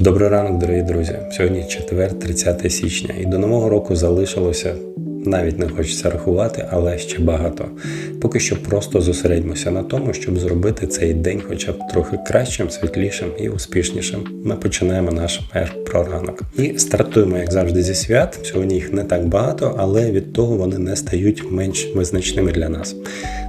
Добрий ранок, дорогі друзі. Сьогодні четвер, 30 січня, і до нового року залишилося навіть не хочеться рахувати, але ще багато. Поки що просто зосередьмося на тому, щоб зробити цей день хоча б трохи кращим, світлішим і успішнішим. Ми починаємо наш мер про ранок. І стартуємо, як завжди, зі свят. Сьогодні їх не так багато, але від того вони не стають менш визначними для нас.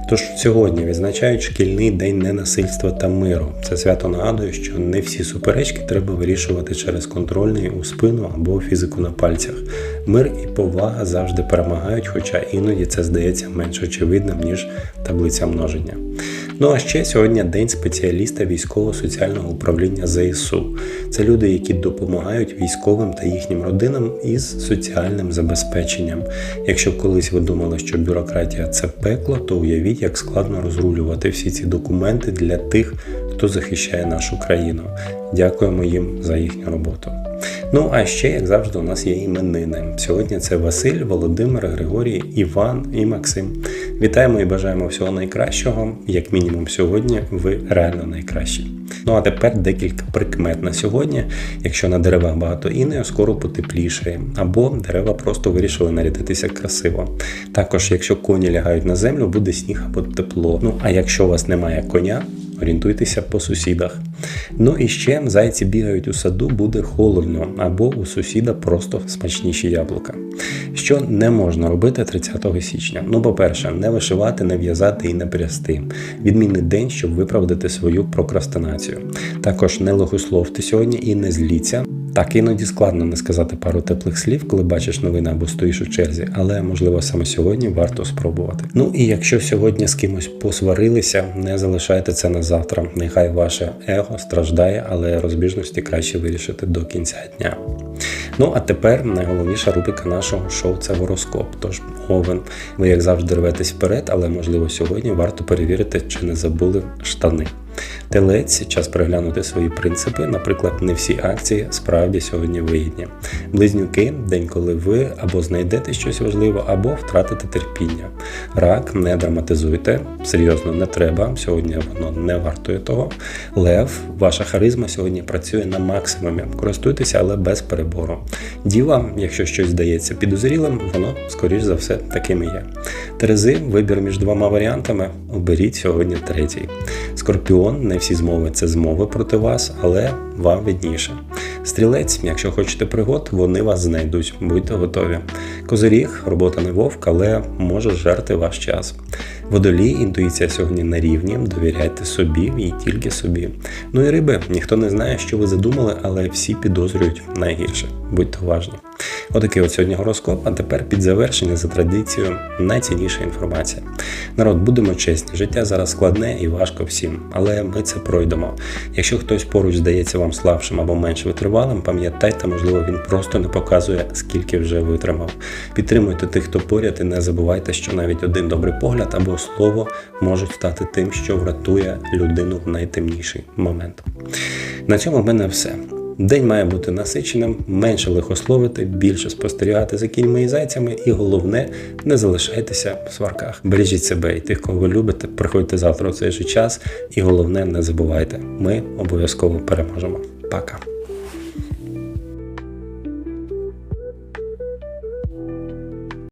Тож сьогодні відзначають шкільний день ненасильства та миру. Це свято нагадує, що не всі суперечки треба вирішувати через контрольний у спину або фізику на пальцях. Мир і повага завжди перемагають, хоча іноді це здається менш очевидним, ніж таблиця множення. Ну а ще сьогодні день спеціаліста військово-соціального управління ЗСУ. Це люди, які допомагають військовим та їхнім родинам із соціальним забезпеченням. Якщо колись ви думали, що бюрократія це пекло, то уявіть, як складно розрулювати всі ці документи для тих, хто захищає нашу країну. Дякуємо їм за їхню роботу. Ну а ще, як завжди, у нас є іменини. Сьогодні це Василь, Володимир, Григорій, Іван і Максим. Вітаємо і бажаємо всього найкращого. Як мінімум, сьогодні ви реально найкращі. Ну а тепер декілька прикмет на сьогодні. Якщо на деревах багато інею, скоро потеплішає, або дерева просто вирішили нарядитися красиво. Також, якщо коні лягають на землю, буде сніг або тепло. Ну а якщо у вас немає коня, орієнтуйтеся по сусідах. Ну і ще зайці бігають у саду, буде холодно, або у сусіда просто смачніші яблука. Що не можна робити 30 січня? Ну, по-перше, не вишивати, не в'язати і не прясти. Відмінний день, щоб виправдати свою прокрастинацію. Також не логословте сьогодні і не зліться. Так, іноді складно не сказати пару теплих слів, коли бачиш новини або стоїш у черзі, але можливо саме сьогодні варто спробувати. Ну і якщо сьогодні з кимось посварилися, не залишайте це на завтра. Нехай ваше его страждає, але розбіжності краще вирішити до кінця дня. Ну а тепер найголовніша рубрика нашого шоу це гороскоп. Тож овен, ви як завжди рветесь вперед, але можливо сьогодні варто перевірити, чи не забули штани. Телець час переглянути свої принципи. Наприклад, не всі акції справді сьогодні вигідні. Близнюки день, коли ви або знайдете щось важливе, або втратите терпіння. Рак, не драматизуйте, серйозно не треба. Сьогодні воно не вартує того. Лев, ваша харизма сьогодні працює на максимумі. Користуйтеся, але без перебору. Діва, якщо щось здається підозрілим, воно скоріш за все таким і є. Терези, вибір між двома варіантами. Оберіть сьогодні третій. Скорпіон, не всі змови це змови проти вас, але вам видніше. Стрілець, якщо хочете пригод, вони вас знайдуть, будьте готові. Козиріг, робота не вовк, але може жерти ваш час. Водолій, інтуїція сьогодні на рівні, довіряйте собі і тільки собі. Ну і риби, ніхто не знає, що ви задумали, але всі підозрюють найгірше. Будьте уважні. Отакий от сьогодні гороскоп, а тепер під завершення за традицією найцінніша інформація. Народ, будемо чесні, життя зараз складне і важко всім, але ми це пройдемо. Якщо хтось поруч здається вам слабшим або менш витривалим, пам'ятайте, можливо, він просто не показує, скільки вже витримав. Підтримуйте тих, хто поряд, і не забувайте, що навіть один добрий погляд або слово можуть стати тим, що врятує людину в найтемніший момент. На цьому в мене все. День має бути насиченим, менше лихословити, більше спостерігати за кіньми і зайцями, і головне, не залишайтеся в сварках. Бережіть себе і тих, кого ви любите. Приходьте завтра у цей же час, і головне, не забувайте, ми обов'язково переможемо. Пока.